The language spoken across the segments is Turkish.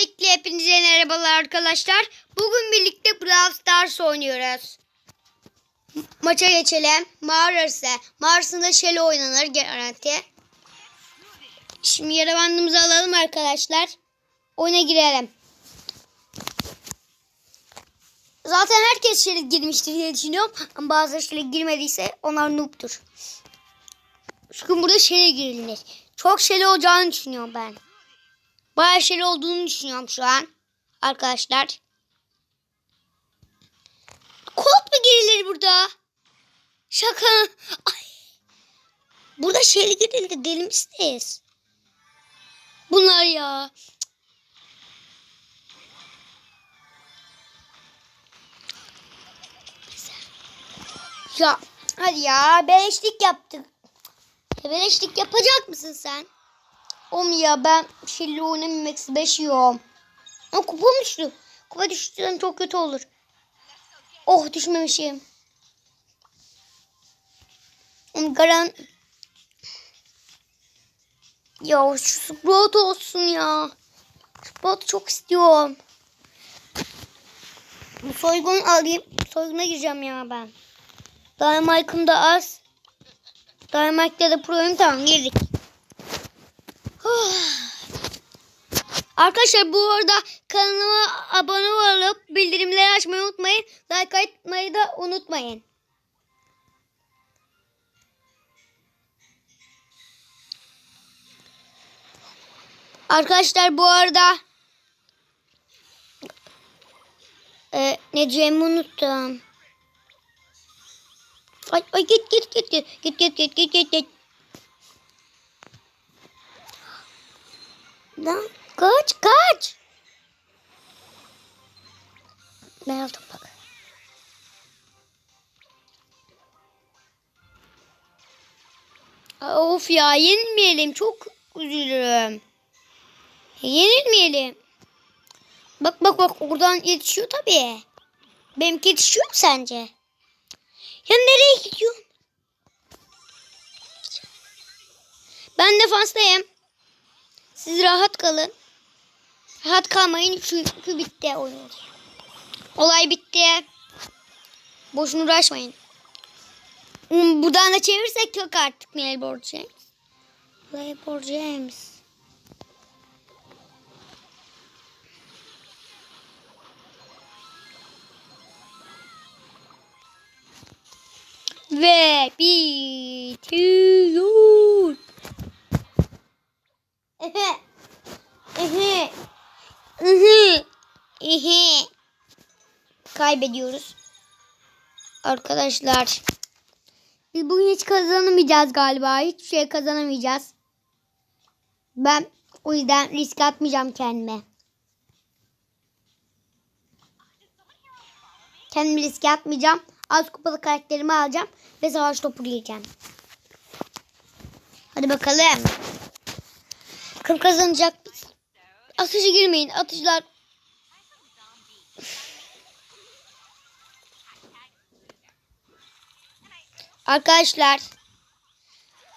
Öncelikle hepinize merhabalar arkadaşlar. Bugün birlikte Brawl Stars oynuyoruz. Maça geçelim. Mağarası. Mağarasında Shelly oynanır garanti. Şimdi yara alalım arkadaşlar. Oyuna girelim. Zaten herkes Shelly girmiştir diye düşünüyorum. Ama bazıları Shelly girmediyse onlar noob'tur. Çünkü burada Shelly girilir. Çok Shelly olacağını düşünüyorum ben. Bayağı Shelly olduğunu düşünüyorum şu an. Arkadaşlar. Colt mu girilir burada? Şaka. Ay. Burada Shelly girildi. Deli misiniz? Bunlar ya. Ya hadi ya beleşlik yaptık. Ya beleşlik yapacak mısın sen? Om ya ben Shelly oynamamak istiyorum. Ama kupa düştü. Kupa düştüğünden çok kötü olur. Oh düşmemişim. Om garan... Ya şu Sprout olsun ya. Sprout çok istiyorum. Soygun alayım. Soyguna gireceğim ya ben. Dynamite'ım da az. Dynamite'da da pro'yum tamam girdik. Arkadaşlar bu arada kanalıma abone olup bildirimleri açmayı unutmayın. Like atmayı da unutmayın. Arkadaşlar bu arada e, ne diyeceğimi unuttum. Ay, ay git git git git git git git git git Lan kaç kaç. Aldım bak. Of ya yenilmeyelim çok üzülürüm. Yenilmeyelim. Bak bak bak oradan yetişiyor tabii. Benimki yetişiyor mu sence? Ya nereye gidiyorsun? Ben defanstayım. Siz rahat kalın. Rahat kalmayın çünkü bitti oyun. Olay bitti. Boşuna uğraşmayın. Hmm, Buradan da çevirsek yok artık Melbourne James. Melbourne James. Ve bitiyor. Ehe. Ehe. Kaybediyoruz. Arkadaşlar. Biz bugün hiç kazanamayacağız galiba. Hiçbir şey kazanamayacağız. Ben o yüzden risk atmayacağım kendime. Kendimi riske atmayacağım. Az kupalı karakterimi alacağım. Ve savaş topu yiyeceğim. Hadi bakalım. Kim kazanacak? Ateşe girmeyin. Ateşler Arkadaşlar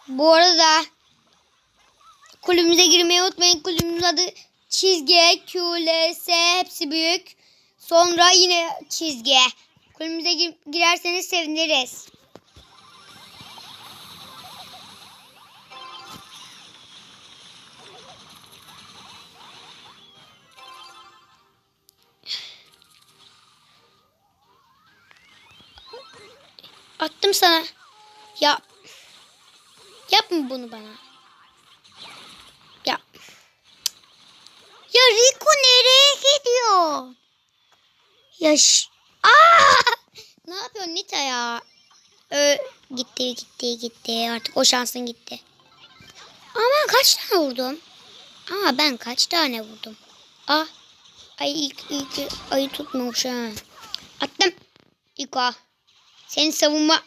bu arada kulübümüze girmeyi unutmayın. Kulübümüzün adı çizgi, QLS hepsi büyük. Sonra yine çizgi. Kulübümüze gir- girerseniz seviniriz. Attım sana. Ya. Yapma bunu bana. Ya. Ya Rico nereye gidiyor? Ya ş- Aa! Ne yapıyorsun Nita ya? Ö gitti gitti gitti. Artık o şansın gitti. Ama kaç tane vurdum? Aa ben kaç tane vurdum? Ah. Ay ilk, ilk ayı tutmuş ha. Attım. Rico. Senin savunma...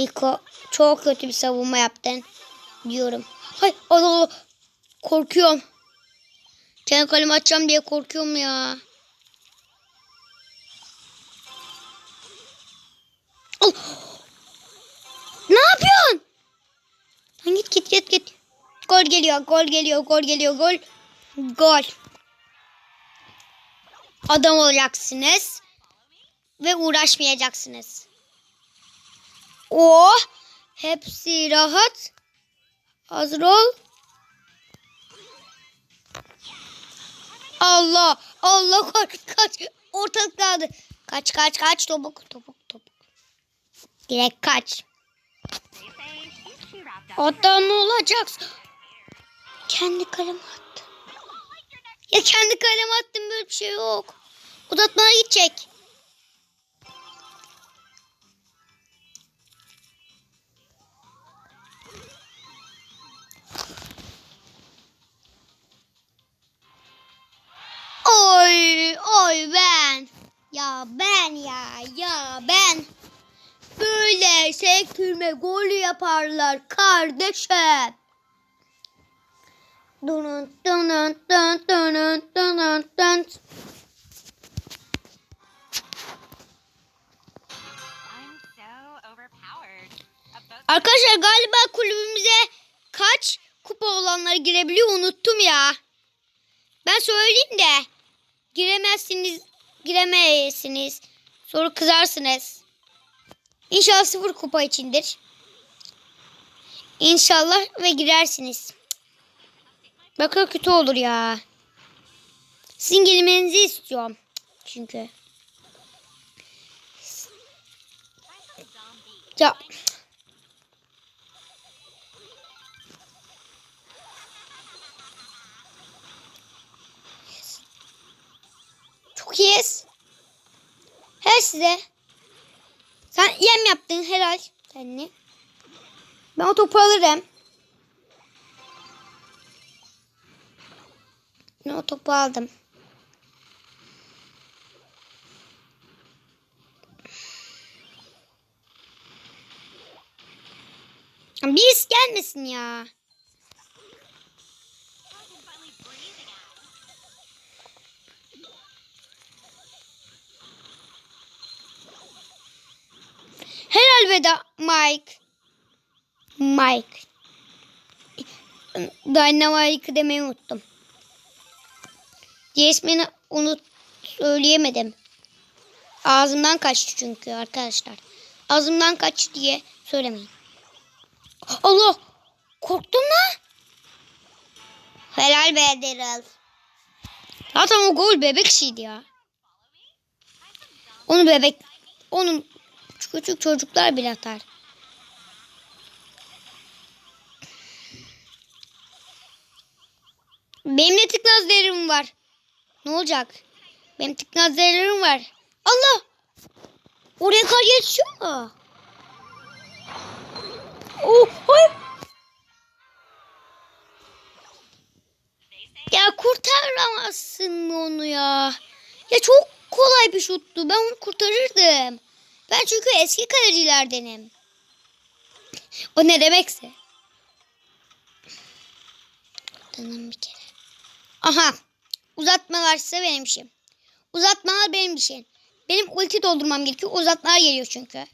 Rico çok kötü bir savunma yaptın. Diyorum. Hay Allah. Korkuyorum. Kendi kalemi atacağım diye korkuyorum ya. Al. Ne yapıyorsun? Lan git git git git. Gol geliyor, gol geliyor, gol geliyor, gol. Gol. Adam olacaksınız. Ve uğraşmayacaksınız. Oh! Hepsi rahat. Hazır ol. Allah! Allah kaç kaç. Ortalık kaldı. Kaç kaç kaç topuk topuk topuk. Direkt kaç. Adam olacaksın. Kendi kaleme attı. Ya kendi kaleme attım böyle bir şey yok. Uzatmalara gidecek. Oy ben. Ya ben ya ya ben. Böyle sektirme golü yaparlar kardeşim. Dun dun dun dun dun dun Arkadaşlar galiba kulübümüze kaç kupa olanlar girebiliyor unuttum ya. Ben söyleyeyim de giremezsiniz, giremezsiniz. Sonra kızarsınız. İnşallah sıfır kupa içindir. İnşallah ve girersiniz. Bakın kötü olur ya. Sizin girmenizi istiyorum. Çünkü. Ya size. Sen yem yaptın helal. Sen Ben o topu alırım. Ben o topu aldım. Birisi gelmesin ya. Veda Mike. Mike. Dynamite demeyi unuttum. İsmini unut söyleyemedim. Ağzımdan kaçtı çünkü arkadaşlar. Ağzımdan kaçtı diye söylemeyin. Allah! Korktun mu? Helal be Daryl. Zaten o gol bebek şeydi ya. Onu bebek, onun küçük çocuklar bile atar. Benim de tıknaz değerim var. Ne olacak? Benim tıknaz değerim var. Allah! Oraya kar yetişiyor mu? Oh, hayır. Ya kurtaramazsın onu ya? Ya çok kolay bir şuttu. Ben onu kurtarırdım. Ben çünkü eski kalecilerdenim. O ne demekse. Tamam bir kere. Aha. Uzatmalarsa benim işim. Uzatmalar benim işim. Benim ulti doldurmam gerekiyor. Uzatmalar geliyor çünkü.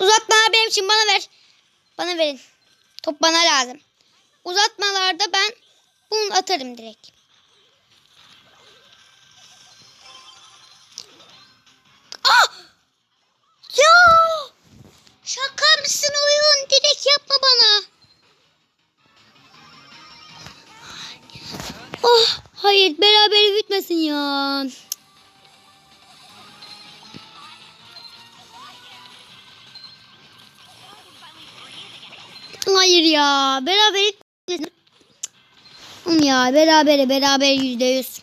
Uzatmalar benim için. Bana ver. Bana verin. Top bana lazım. Uzatmalarda ben bunu atarım direkt. Bitmesin ya. Hayır ya beraber Ya berabere beraber yüzde yüz.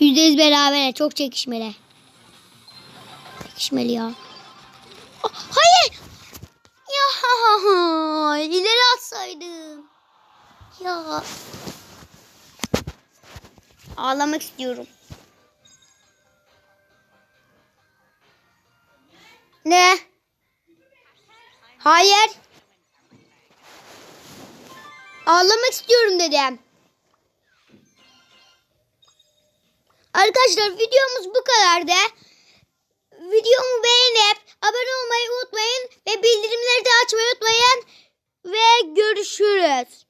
Yüzde yüz berabere çok çekişmeli. Çekişmeli ya. Ah, Hayır. Ya ileri atsaydım. Ya. Ağlamak istiyorum. Ne? Hayır. Ağlamak istiyorum dedim. Arkadaşlar videomuz bu kadardı. videomu beğenip abone olmayı unutmayın ve bildirimleri de açmayı unutmayın ve görüşürüz.